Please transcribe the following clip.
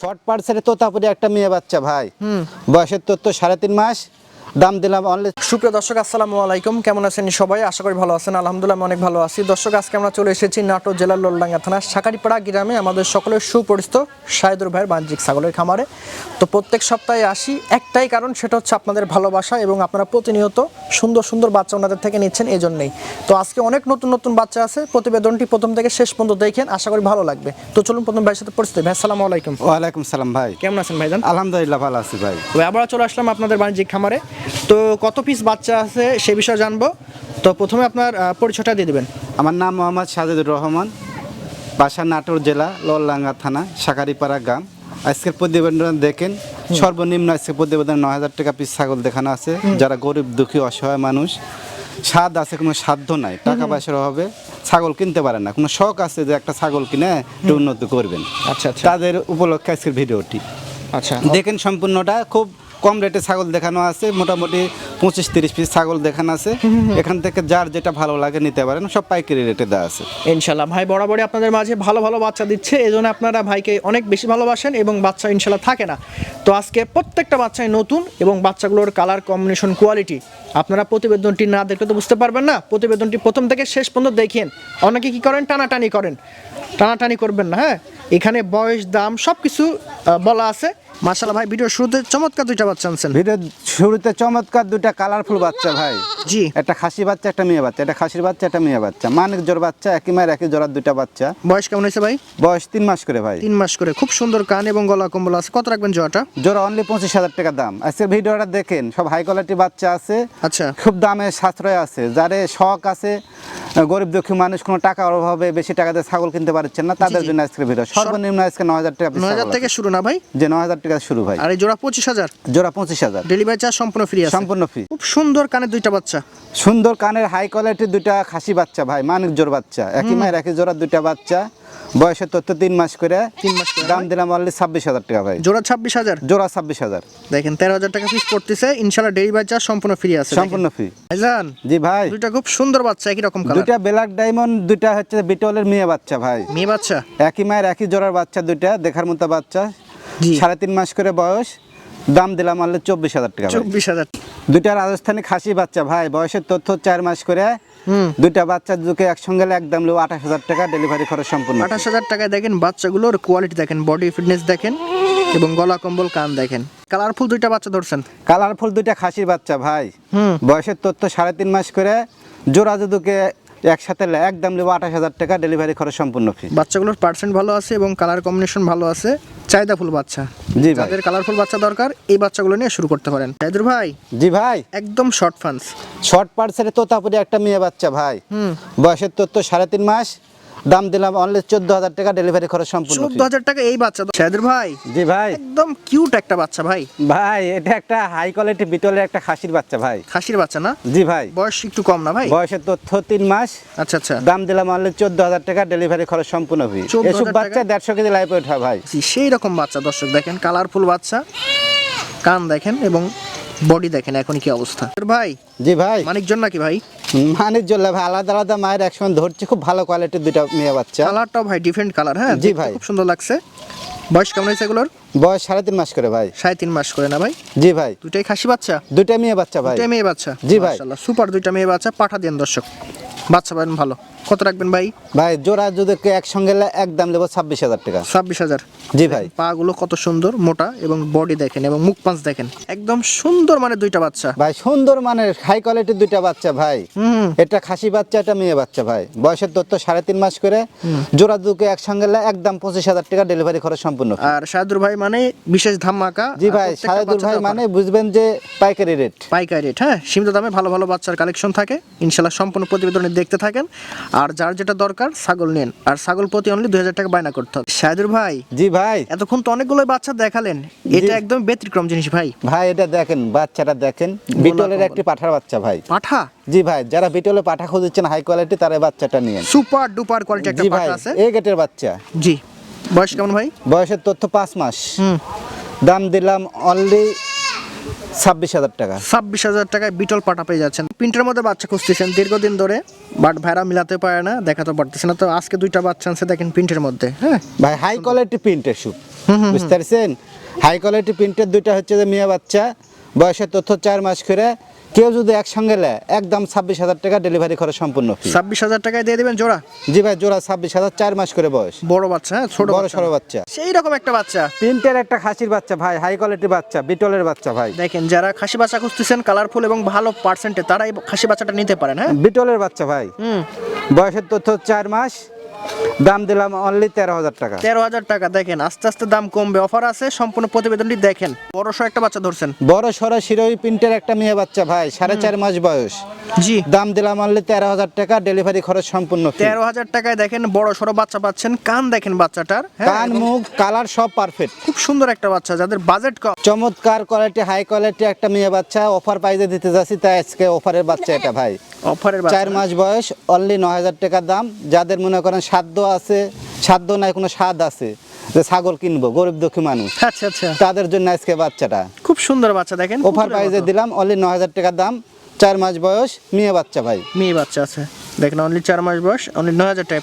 Short পার্সেলে তারপরে একটা মেয়ে বাচ্চা ভাই। বয়সের তোর তো সাড়ে তিন মাস। দাম দিলাম অনলি সুপ্রিয় দর্শক আসসালামু আলাইকুম। কেমন আছেন সবাই? আশা করি ভালো আছেন। আলহামদুলিল্লাহ আমি অনেক ভালো আছি। দর্শক আজকে আমরা চলে এসেছি নাটোর জেলার লোলডাঙ্গা থানা সাকারিপাড়া গ্রামে আমাদের সকলের সুপরিচিত সাইদুর ভাইয়ের বাণিজ্যিক ছাগলের খামারে। তো প্রত্যেক সপ্তাহে আসি। একটাই কারণ সেটা হচ্ছে আপনাদের ভালোবাসা এবং আপনারা প্রতিনিয়ত সুন্দর সুন্দর বাচ্চা ওনাদের থেকে নিচ্ছেন এই জন্যই তো আজকে অনেক নতুন নতুন বাচ্চা আছে। প্রতিবেদনটি প্রথম থেকে শেষ পর্যন্ত দেখেন। আশা করি ভালো লাগবে। তো চলুন প্রথম ভাইয়ের সাথে পরিচিত ভাই আসসালামু আলাইকুম। ওয়ালাইকুম সালাম ভাই। কেমন আছেন ভাইজান আলহামদুলিল্লাহ ভালো আছি ভাই। আবার চলে আসলাম আপনাদের বাণিজ্যিক খামারে। তো কত পিস বাচ্চা আছে সে বিষয়ে জানব। তো প্রথমে আপনার পরিচয়টা দিয়ে দেবেন। আমার নাম মোহাম্মদ সাজেদুর রহমান বাসা নাটোর জেলা লোলডাঙ্গা থানা সাকারিপাড়া গ্রাম। আজকের প্রতিবেদন দেখেন সর্বনিম্ন আজকের প্রতিবেদন নয় হাজার টাকা পিস ছাগল দেখানো আছে। যারা গরিব দুঃখী অসহায় মানুষ স্বাদ আছে কোনো সাধ্য নাই। টাকা পয়সার অভাবে ছাগল কিনতে পারে না। কোনো শখ আছে যে একটা ছাগল কিনে একটু উন্নতি করবেন। আচ্ছা আচ্ছা। তাদের উপলক্ষে আজকের ভিডিওটি। আচ্ছা। দেখেন সম্পূর্ণটা খুব কম রেটে ছাগল দেখানো আছে মোটামুটি পঁচিশ তিরিশ পিস ছাগল দেখানো আছে। এখান থেকে যার যেটা ভালো লাগে নিতে পারেন সব পাইকারি রেটে দেওয়া আছে। ইনশাল্লাহ ভাই বরাবরই আপনাদের মাঝে ভালো ভালো বাচ্চা দিচ্ছে এই আপনারা ভাইকে অনেক বেশি ভালোবাসেন এবং বাচ্চা ইনশাল্লাহ থাকে না। তো আজকে প্রত্যেকটা বাচ্চাই নতুন এবং বাচ্চাগুলোর কালার কম্বিনেশন কোয়ালিটি আপনারা প্রতিবেদনটি না দেখলে তো বুঝতে পারবেন না। প্রতিবেদনটি প্রথম থেকে শেষ পর্যন্ত দেখেন। অনেকে কি করেন? টানাটানি করেন। টানাটানি করবেন না হ্যাঁ? এখানে বয়স দাম সব কিছু বলা আছে। মার্শাল্লাহ ভাই ভিডিও শুরুতে চমৎকার দুইটা বাচ্চা আনছেন। ভিডিও শুরুতে চমৎকার দুটা কালারফুল বাচ্চা ভাই। জি। একটা খাসি বাচ্চা একটা মেয়ে বাচ্চা। এটা খাসির বাচ্চা একটা মেয়ে বাচ্চা। মানিক জোর বাচ্চা একই মায়ের একই জোড়ার দুটা বাচ্চা। বয়স কেমন হয়েছে ভাই? বয়স তিন মাস করে ভাই। তিন মাস করে। খুব সুন্দর কান এবং গলা কম্বল আছে। কত রাখবেন জোয়াটা জোড়া অনলি পঁচিশ হাজার টাকা দাম। আজকের ভিডিওটা দেখেন সব হাই কোয়ালিটি বাচ্চা আছে। আচ্ছা। খুব দামে সাশ্রয় আছে। যারে শখ আছে গরিব দুঃখী মানুষ কোনো টাকার অভাবে বেশি টাকা দিয়ে ছাগল কিনতে পারছেন না তাদের জন্য আজকের ভিডিও সর্বনিম্ন আজকে নয় হাজার টাকা নয় হাজার থেকে শুরু না ভাই? যে নয় হাজার টাকা শুরু ভাই। আর এই জোড়া পঁচিশ হাজার? জোড়া পঁচিশ হাজার। ডেলিভারি চার্জ সম্পূর্ণ ফ্রি সম্পূর্ণ ফ্রি খুব সুন্দর কানের দুইটা বাচ্চা। সুন্দর কানের হাই কোয়ালিটির দুইটা খাসি বাচ্চা ভাই মানিক জোর বাচ্চা। একই মায়ের একই জোড়ার দুইটা বাচ্চা। বয়সের তথ্য তিন মাস করে। তিন মাস দাম দিলাম অনলি ছাব্বিশ হাজার টাকা ভাই। জোড়া ছাব্বিশ হাজার? জোড়া ছাব্বিশ হাজার। দেখেন তেরো হাজার টাকা পিস পড়তেছে। ইনশাল্লাহ ডেলিভারি চার্জ সম্পূর্ণ ফ্রি আছে। সম্পূর্ণ ফ্রি ভাইজান জি ভাই। দুইটা খুব সুন্দর বাচ্চা একই রকম দুইটা ব্ল্যাক ডায়মন্ড দুইটা হচ্ছে বিটলের মেয়ে বাচ্চা ভাই। মেয়ে বাচ্চা? একই মায়ের একই জোড়ার বাচ্চা দুইটা দেখার মতো বাচ্চা। সাড়ে তিন মাস করে বয়স দাম দিলাম অনলি চব্বিশ হাজার টাকা চব্বিশ হাজার। দুইটা রাজস্থানি খাসি বাচ্চা ভাই বয়সের তথ্য চার মাস করে। হুম। দুইটা বাচ্চা দুকে একসঙ্গে একদম লো আঠাশ হাজার টাকা ডেলিভারি খরচ সম্পূর্ণ। আঠাশ হাজার টাকায় দেখেন বাচ্চাগুলোর কোয়ালিটি দেখেন বডি ফিটনেস দেখেন এবং গলা কম্বল কান দেখেন। কালারফুল দুইটা বাচ্চা ধরছেন। কালারফুল দুইটা খাসির বাচ্চা ভাই। হুম। বয়সের তথ্য সাড়ে তিন মাস করে জোড়া দুদুকে একসাথে একদম নেব আঠাশ হাজার টাকা ডেলিভারি খরচ সম্পূর্ণ ফি বাচ্চাগুলোর পার্সেন্ট ভালো আছে এবং কালার কম্বিনেশন ভালো আছে। চাহিদা ফুল বাচ্চা। জি ভাই। যাদের কালারফুল বাচ্চা দরকার এই বাচ্চাগুলো নিয়ে শুরু করতে পারেন। সাইদুর ভাই জি ভাই। একদম শর্ট ফান্স শর্ট পার্সেলে তোতাপুরি একটা মেয়ে বাচ্চা ভাই। হুম। বয়সের তো সাড়ে তিন মাস। দাম দিলাম অনলি চোদ্দ হাজার টাকা ডেলিভারি খরচ সম্পূর্ণ চোদ্দ হাজার টাকা এই বাচ্চা সাইদুর ভাই জি ভাই। একদম কিউট একটা বাচ্চা ভাই। ভাই এটা একটা হাই কোয়ালিটি বিটলের একটা খাসির বাচ্চা ভাই। খাসির বাচ্চা না? জি ভাই। বয়স একটু কম না ভাই? বয়সের তথ্য তিন মাস। আচ্ছা আচ্ছা। দাম দিলাম অনলি চোদ্দ হাজার টাকা ডেলিভারি খরচ সম্পূর্ণ 14,000 এসব বাচ্চা দেড়শো কেজি লাইফ ওঠা ভাই। সেই রকম বাচ্চা দর্শক দেখেন কালারফুল বাচ্চা। কান দেখেন এবং বডি দেখেন এখন কি অবস্থা। ভাই? জি ভাই। মানিকজন নাকি ভাই? মানিক জল্লা ভাই আলাদা আলাদা মায়ের একসঙ্গে ধরছি খুব ভালো কোয়ালিটির দুইটা মেয়ে বাচ্চা। কালারটাও ভাই ডিফারেন্ট কালার হ্যাঁ? জি ভাই। খুব সুন্দর লাগছে। বয়স কেমন হয়েছে এগুলোর? বয়স সাড়ে তিন মাস করে ভাই। সাড়ে তিন মাস করে না ভাই? জি ভাই। দুটাই খাসি বাচ্চা? দুইটা মেয়ে বাচ্চা ভাই। দুটাই মেয়ে বাচ্চা? জি ভাই। সুপার দুইটা মেয়ে বাচ্চা পাঠা দেন দর্শক। বাচ্চা পাবেন ভালো। কত রাখবেন ভাই? ভাই জোড়া যদি একসঙ্গে একদম নেব ছাব্বিশ হাজার টাকা। ছাব্বিশ হাজার। জি ভাই। পা গুলো কত সুন্দর মোটা এবং বডি দেখেন এবং মুখ পাঁচ দেখেন। একদম সুন্দর মানে দুইটা বাচ্চা। ভাই সুন্দর মানের হাই কোয়ালিটির দুইটা বাচ্চা ভাই। এটা খাসি বাচ্চা এটা মেয়ে বাচ্চা ভাই। বয়সের তথ্য সাড়ে তিন মাস করে। জোড়া দুকে একসঙ্গে একদম পঁচিশ হাজার টাকা ডেলিভারি খরচ সম্পূর্ণ আর শাহাদুর ভাই মানে বিশেষ ধামাকা জি ভাই সাহেদুর ভাই মানে বুঝবেন যে পাইকারি রেট পাইকারি রেট হ্যাঁ? সীমিত দামে ভালো ভালো বাচ্চার কালেকশন থাকে। ইনশাল্লাহ সম্পূর্ণ প্রতিবেদনে দেখতে থাকেন। আর যার যেটা দরকার ছাগল নেন। আর ছাগল প্রতি অনলি দুই হাজার টাকা বায়না করতে হবে। শাহাদুর ভাই জি ভাই। এতক্ষণ তো অনেকগুলো বাচ্চা দেখালেন। এটা একদম ব্যতিক্রম জিনিস ভাই। ভাই এটা দেখেন বাচ্চাটা দেখেন। বিটলের একটি পাঠার বাচ্চা ভাই। পাঠা? জি ভাই যারা বিটলে পাঠা খুঁজছেন হাই কোয়ালিটি তারা বাচ্চাটা নিয়ে সুপার ডুপার কোয়ালিটি একটা পাঠা আছে। এ গেটের বাচ্চা। জি। বয়স কেমন ভাই? বয়সের তথ্য পাঁচ মাস। দাম দিলাম অনলি ছাব্বিশ হাজার টাকা। ছাব্বিশ হাজার টাকায় বিটল পাটা পেয়ে যাচ্ছেন। প্রিন্টের মধ্যে বাচ্চা খুঁজতেছেন দীর্ঘদিন ধরে বাট ভাইরা মিলাতে পারে না দেখাতে পারতেছে না। তো আজকে দুইটা বাচ্চা আছে দেখেন প্রিন্টের মধ্যে হ্যাঁ? ভাই হাই কোয়ালিটি প্রিন্টের শুট বুঝতে পারছেন? হাই কোয়ালিটি প্রিন্টের দুইটা হচ্ছে যে মেয়ে বাচ্চা বয়সের তথ্য চার মাস করে কেউ যদি একসঙ্গে নেয় একদম ছাব্বিশ হাজার টাকা ডেলিভারি খরচ সম্পূর্ণ ছাব্বিশ হাজার টাকায় দিয়ে দেবেন জোড়া? জি ভাই জোড়া ছাব্বিশ হাজার চার মাস করে বয়স। বড় বাচ্চা হ্যাঁ ছোট বড় সড়ো বাচ্চা। সেই রকম একটা বাচ্চা। প্রিন্টের একটা খাসির বাচ্চা ভাই হাই কোয়ালিটি বাচ্চা বিটলের বাচ্চা ভাই। দেখেন যারা খাসি বাচ্চা খুঁজতেছেন কালারফুল এবং ভালো পার্সেন্টে তারা এই খাসি বাচ্চাটা নিতে পারেন হ্যাঁ? বিটলের বাচ্চা ভাই। হুম। বয়সের তথ্য চার মাস দাম দিলাম অনলি তেরো হাজার টাকা। তেরো হাজার টাকা দেখেন আস্তে আস্তে দাম কমবে। অফার আছে সম্পূর্ণ প্রতিবেদনটি দেখেন। বড় সড়ো একটা বাচ্চা ধরছেন। বড় সড়ো শিরোই প্রিন্টের একটা মেয়ে বাচ্চা ভাই সাড়ে চার মাস বয়স। জি। দাম দিলাম অনলি তেরো হাজার টাকা ডেলিভারি খরচ সম্পূর্ণ তেরো হাজার টাকায় দেখেন বড় সড়ো বাচ্চা পাচ্ছেন। কান দেখেন বাচ্চাটার হ্যাঁ, কান মুখ কালার সব পারফেক্ট খুব সুন্দর একটা বাচ্চা যাদের বাজেট কম। চমৎকার কোয়ালিটি হাই কোয়ালিটি একটা মেয়ে বাচ্চা। অফার প্রাইজে দিতে যাচ্ছি তাই আজকে অফারের বাচ্চা এটা ভাই। অফারের চার মাস বয়স অনলি ন হাজার টাকার দাম। যাদের মনে করেন সাধ্য আছে সাধ্য নাই কোনো স্বাদ আছে যে ছাগল কিনবো গরিব দুঃখী মানুষ। আচ্ছা আচ্ছা। তাদের জন্য আজকে বাচ্চাটা। খুব সুন্দর বাচ্চা দেখেন অফার প্রাইজে দিলাম অনলি ন হাজার টাকার দাম চার মাস বয়স মেয়ে বাচ্চা ভাই। মেয়ে বাচ্চা আছে। দেখেন অনলি চার মাস বয়স অনলি ন হাজার টাকা